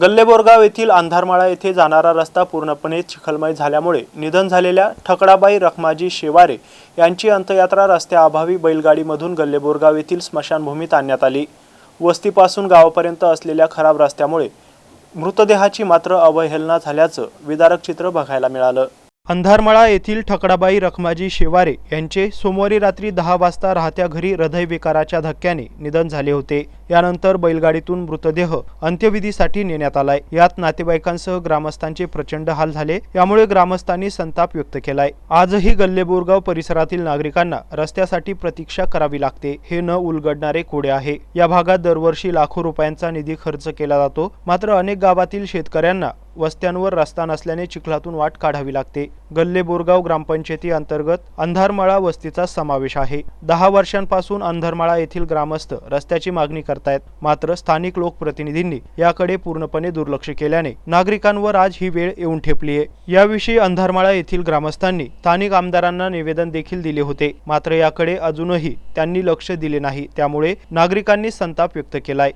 गल्लेबोरगाव येथील अंधारमाळा येथे जाणारा रस्ता पूर्णपणे चिखलमय झाल्यामुळे निधन झालेल्या ठकडाबाई रखमाजी शेवारे यांची अंत्ययात्रा रस्त्याअभावी बैलगाडीमधून गल्लेबोरगाव येथील स्मशानभूमीत आणण्यात आली. वस्तीपासून गावापर्यंत असलेल्या खराब रस्त्यामुळे मृतदेहाची मात्र अवहेलना झाल्याचं विदारक चित्र बघायला मिळालं. अंधारमळा येथील ठकडाबाई रखमाजी शेवारे यांचे सोमवारी रात्री दहा वाजता राहत्या घरी हृदयविकाराच्या धक्क्याने निधन झाले होते. यानंतर बैलगाडीतून मृतदेह अंत्यविधीसाठी नेण्यात आलाय. यात नातेवाईकांसह ग्रामस्थांचे प्रचंड हाल झाले यामुळे ग्रामस्थांनी संताप व्यक्त केलाय. आजही गल्लेबोरगाव परिसरातील नागरिकांना रस्त्यासाठी प्रतीक्षा करावी लागते हे न उलगडणारे कोडे आहे. या भागात दरवर्षी लाखो रुपयांचा निधी खर्च केला जातो. मात्र अनेक गावातील शेतकऱ्यांना वस्त्यांवर रस्ता नसल्याने चिखलातून वाट काढावी लागते. गल्ले बोरगाव ग्रामपंचायती अंतर्गत अंधारमाळा वस्तीचा समावेश आहे. दहा वर्षांपासून अंधारमाळा येथील ग्रामस्थ रस्त्याची मागणी करतायत. मात्र स्थानिक लोकप्रतिनिधींनी याकडे पूर्णपणे दुर्लक्ष केल्याने नागरिकांवर आज ही वेळ येऊन ठेपली आहे याविषयी अंधारमाळा येथील ग्रामस्थांनी स्थानिक आमदारांना निवेदन देखील दिले होते. मात्र याकडे अजूनही त्यांनी लक्ष दिले नाही. त्यामुळे नागरिकांनी संताप व्यक्त केलाय.